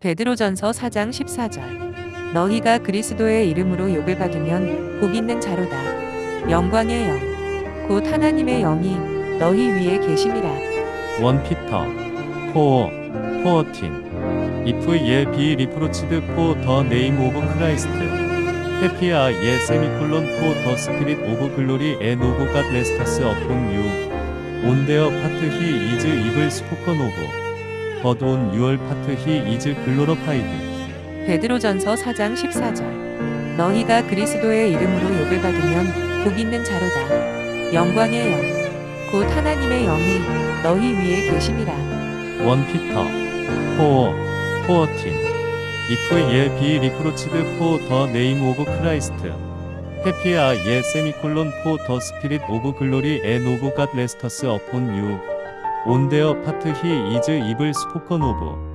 베드로전서 4장 14절 너희가 그리스도의 이름으로 욕을 받으면 복 있는 자로다 영광의 영 곧 하나님의 영이 너희 위에 계심이라 1 Peter 4 14 If ye be reproached for the name of Christ happy are ye semicolon for the spirit of glory and of God rests upon you on their part he is evil spoken of your part he is glorified 베드로전서 4장 14절 너희가 그리스도의 이름으로 욕을 받으면 복 있는 자로다 영광의 영 곧 하나님의 영이 너희 위에 계심이라 1 Peter 4 14 If ye be reproached for the name of Christ happy are ye semicolon for the spirit of their part he is evil spoken of